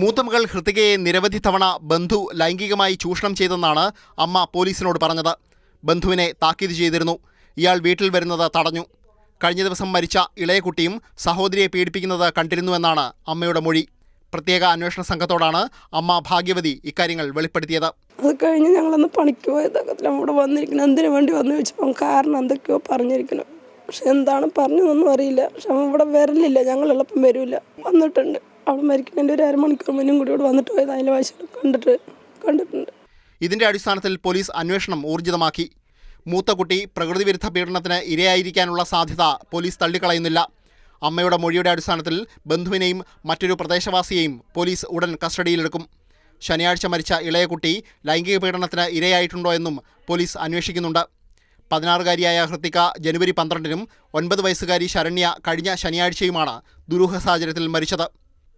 മൂത്തമകൾ ഹൃതികയെ നിരവധി തവണ ബന്ധു ലൈംഗികമായി ചൂഷണം ചെയ്തെന്നാണ് അമ്മ പോലീസിനോട് പറഞ്ഞത്. ബന്ധുവിനെ താക്കീത് ചെയ്തിരുന്നു. ഇയാൾ വീട്ടിൽ വരുന്നത് തടഞ്ഞു. കഴിഞ്ഞ ദിവസം മരിച്ച ഇളയ കുട്ടിയും സഹോദരിയെ പീഡിപ്പിക്കുന്നത് കണ്ടിരുന്നുവെന്നാണ് അമ്മയുടെ മൊഴി. പ്രത്യേക അന്വേഷണ സംഘത്തോടാണ് അമ്മ ഭാഗ്യവതി ഇക്കാര്യങ്ങൾ വെളിപ്പെടുത്തിയത്. അത് കഴിഞ്ഞ് ഞങ്ങളന്ന് പണിക്ക് പോയതൊക്കെ ഇവിടെ വന്നിരിക്കണം എന്തിനു വേണ്ടി വന്നു ചോദിച്ചപ്പോൾ കാരണം എന്തൊക്കെയോ പറഞ്ഞിരിക്കണം പക്ഷെ എന്താണ് പറഞ്ഞതൊന്നും അറിയില്ല. പക്ഷെ ഇവിടെ വരലില്ല. ഞങ്ങൾ എളുപ്പം വരില്ല. വന്നിട്ടുണ്ട്. അവൾ മരിക്കുന്നതിന്റെ ഒരു അരമണിക്കൂർ മുന്നും കൂടി ഇവിടെ വന്നിട്ട് പോയത്. അതിന്റെ വശം കണ്ടിട്ട് കണ്ടിട്ടുണ്ട്. ഇതിന്റെ അടിസ്ഥാനത്തിൽ പോലീസ് അന്വേഷണം ഊർജിതമാക്കി. മൂത്ത കുട്ടി പ്രകൃതിവിരുദ്ധ പീഡനത്തിന് ഇരയായിരിക്കാനുള്ള സാധ്യത പോലീസ് തള്ളിക്കളയുന്നില്ല. അമ്മയുടെ മൊഴിയുടെ അടിസ്ഥാനത്തിൽ ബന്ധുവിനെയും മറ്റൊരു പ്രദേശവാസിയെയും പോലീസ് ഉടൻ കസ്റ്റഡിയിലെടുക്കും. ശനിയാഴ്ച മരിച്ച ഇളയ കുട്ടി ലൈംഗിക പീഡനത്തിന് ഇരയായിട്ടുണ്ടോ എന്നും പോലീസ് അന്വേഷിക്കുന്നുണ്ട്. പതിനാറുകാരിയായ ഹൃത്തിക ജനുവരി പന്ത്രണ്ടിനും ഒൻപത് വയസ്സുകാരി ശരണ്യ കഴിഞ്ഞ ശനിയാഴ്ചയുമാണ് ദുരൂഹ സാഹചര്യത്തിൽ മരിച്ചത്.